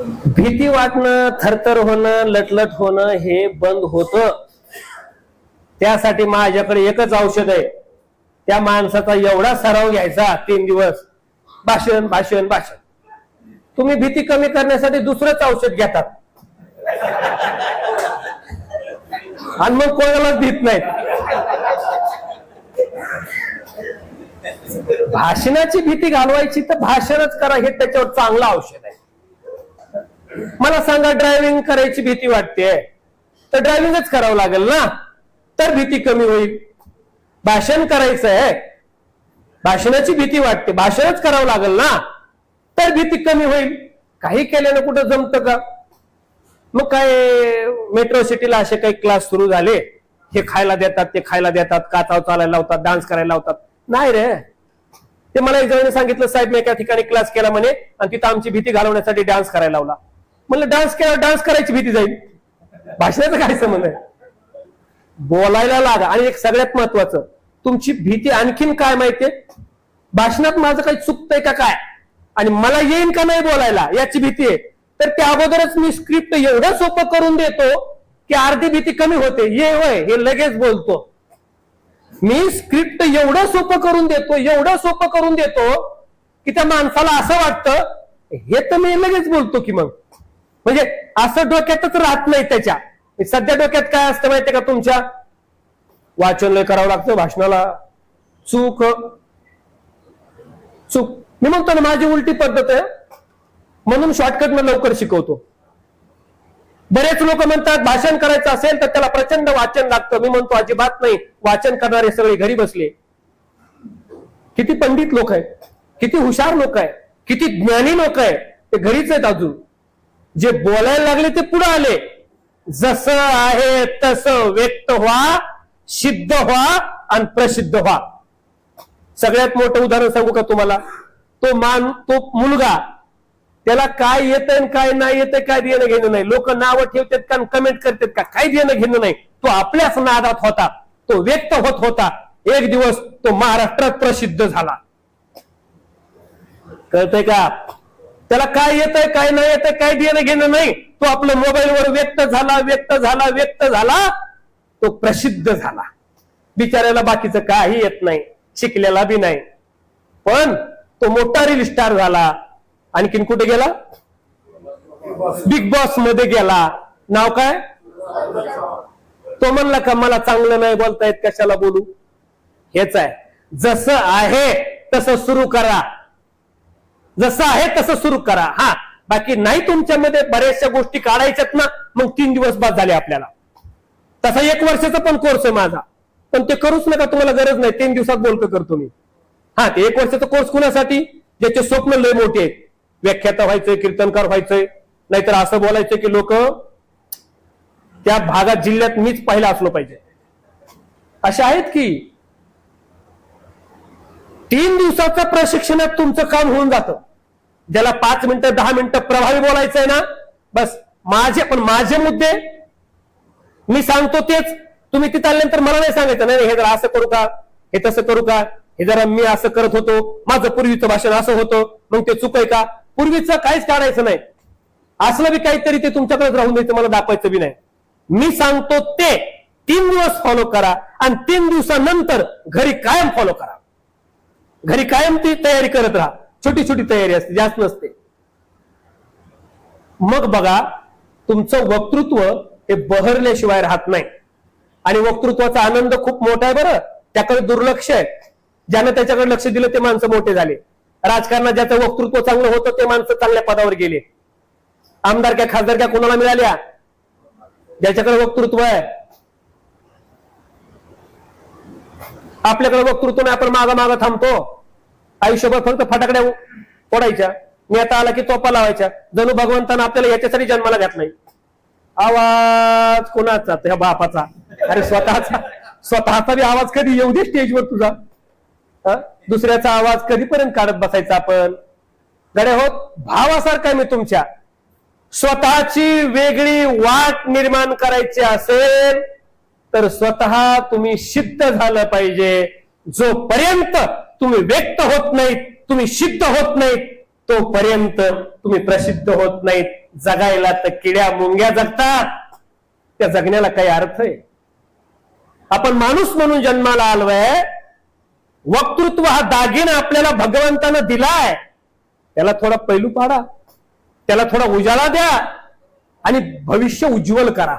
भीती वाटणं थरथर होणं लटलट होणं हे बंद होत. त्यासाठी माझ्याकडे एकच औषध आहे. त्या माणसाचा एवढा सराव घ्यायचा तीन दिवस. भाषण भाषण भाषण. तुम्ही भीती कमी करण्यासाठी दुसरंच औषध घेतात. आणि मग कोणालाच भीत नाहीत. भाषणाची भीती घालवायची तर भाषणच करा हे त्याच्यावर चांगलं औषध मला सांगा ड्रायव्हिंग करायची भीती वाटते. तर ड्रायव्हिंगच करावं लागेल ना? तर भीती कमी होईल. भाषण करायचं आहे भाषणाची भीती वाटते. भाषणच करावं लागेल ना? तर भीती कमी होईल. काही केल्यानं कुठं जमतं का? मग काय मेट्रो सिटीला असे काही क्लास सुरू झाले. हे खायला देतात ते खायला देतात काचाव चालायला लावतात डान्स करायला लावतात. नाही रे. ते मला एक जणांनी सांगितलं साहेब मी एका ठिकाणी क्लास केला म्हणे आणि तिथं आमची भीती घालवण्यासाठी डान्स करायला लावला. म्हणलं डान्स केला डान्स करायची भीती जाईल. भाषणाचं काय संबंध आहे? बोलायला लागा. आणि एक सगळ्यात महत्वाचं तुमची भीती आणखीन काय माहितीये भाषणात माझं काही चुकतंय का काय? आणि मला येईन का नाही बोलायला याची भीती आहे. तर त्या अगोदरच मी स्क्रिप्ट एवढं सोपं करून देतो की अर्धी भीती कमी होते. ये होय हे लगेच बोलतो. मी स्क्रिप्ट एवढं सोपं करून देतो एवढं सोपं करून देतो की त्या माणसाला असं वाटतं हे तर मी लगेच बोलतो की मग. म्हणजे असं डोक्यातच राहत नाही त्याच्या. सध्या डोक्यात काय असतं माहितीये का तुमच्या? वाचन लय करावं लागतं भाषणाला. चूक. चूक. मी म्हणतो ना माझी उलटी पद्धत आहे. म्हणून शॉर्टकट मी लवकर शिकवतो. बरेच लोक म्हणतात भाषण करायचं असेल तर त्याला प्रचंड वाचन लागतं. मी म्हणतो अजिबात नाही. वाचन करणारे सगळे घरी बसले. किती पंडित लोक आहेत. किती हुशार लोक आहेत. किती ज्ञानी लोक आहेत. ते घरीच आहेत अजून. जे बोलायला लागले ते पुढे आले. जसं आहे तसं व्यक्त व्हा सिद्ध व्हा आणि प्रसिद्ध व्हा. सगळ्यात मोठं उदाहरण सांगू का तुम्हाला? तो मान तो मुलगा त्याला काय येतंय काय नाही येतंय काय देणं घेणं नाही. लोक नावं ठेवतात का कमेंट करतात का? काय देणं घेणं नाही. तो आपल्याच नादात होता. तो व्यक्त होत होता. एक दिवस तो महाराष्ट्रात प्रसिद्ध झाला. कळतंय का? त्याला काय येतंय काय नाही येतंय काय देणं घेणं नाही. तो आपलं मोबाईलवर व्यक्त झाला व्यक्त झाला व्यक्त झाला तो प्रसिद्ध झाला. बिचाऱ्याला बाकीचं काही येत नाही शिकलेला बी नाही. पण तो मोठा रील स्टार झाला. आणखीन कुठे गेला? बिग बॉसमध्ये गेला. नाव काय? तो म्हणला का मला चांगलं नाही बोलतायत कशाला बोलू? हेच आहे. जसं आहे तसं सुरू करा. जसं आहे तसं सुरू करा. हा. बाकी नाही तुमच्यामध्ये बऱ्याचशा गोष्टी काढायच्यात ना मग तीन दिवस बाद झाले आपल्याला. तसा एक वर्षाचा पण कोर्स आहे माझा. पण ते करूच नका तुम्हाला गरज नाही. तीन दिवसात बोलतो करतो मी हा ते एक वर्षाचा कोर्स कुणासाठी? ज्याचे स्वप्न लय मोठे आहेत. व्याख्याता व्हायचंय कीर्तनकार व्हायचंय. नाहीतर असं बोलायचं की लोक त्या भागात जिल्ह्यात मीच पाहिला असलो पाहिजे. असे आहेत की तीन दिवसाचं प्रशिक्षणात तुमचं काम होऊन जातं. ज्याला पाच मिनिटं दहा मिनिटं प्रभावी बोलायचंय ना बस माझे पण माझे मुद्दे मी सांगतो तेच. तुम्ही तिथं आल्यानंतर मला नाही सांगायचं नाही हे जरा असं करू का? हे तसं करू का? हे जरा मी असं करत होतो. माझं पूर्वीचं भाषण असं होतं. मग ते चुक आहे का? पूर्वीचं काहीच काढायचं नाही. असलं बी काहीतरी ते तुमच्याकडे राहून द्यायचं मला दाखवायचं बी नाही. मी सांगतो ते. तीन दिवस फॉलो करा आणि तीन दिवसानंतर घरी कायम फॉलो करा. घरी कायम ती तयारी करत राहा. छोटी छोटी तयारी असते जास्त नसते. मग बघा तुमचं वक्तृत्व हे बहरल्याशिवाय राहत नाही. आणि वक्तृत्वाचा आनंद खूप मोठा आहे बरं. त्याकडे दुर्लक्ष आहे. ज्यानं त्याच्याकडे लक्ष दिलं ते माणसं मोठे झाले. राजकारणात ज्याचं वक्तृत्व चांगलं होतं ते माणसं चांगल्या पदावर गेले. आमदार क्या खासदार क्या कोणाला मिळाल्या? ज्याच्याकडे वक्तृत्व आहे. आपल्याकडे वक्तृत्व नाही आपण मागा मागा थांबतो. आयुष्यभर फक्त फटाकड्या फोडायच्या. मी आता आला की तोपा लावायच्या. जणू भगवंतानं आपल्याला याच्यासाठी जन्माला घातलाय. आवाज कोणाचा? त्या बापाचा. अरे स्वतःचा. स्वतःचा बी आवाज कधी येऊ दे स्टेजवर तुझा. दुसऱ्याचा आवाज कधीपर्यंत काढत बसायचा आपण? गडे होत भावासारखा मी तुमच्या. स्वतःची वेगळी वाट निर्माण करायची असेल तर स्वतः तुम्ही सिद्ध झालं पाहिजे जोपर्यंत तुम्ही व्यक्त होत नाहीत तुम्ही सिद्ध होत नाहीत तोपर्यंत तुम्ही प्रसिद्ध होत नाहीत. जगायला तर किड्या मुंग्या जगतात. त्या जगण्याला काही अर्थ आहे? आपण माणूस म्हणून जन्माला आलोय. वक्तृत्व हा दागिना आपल्याला भगवंतानं दिलाय. त्याला थोडा पैलू पाडा. त्याला थोडा उजाळा द्या. आणि भविष्य उज्ज्वल करा.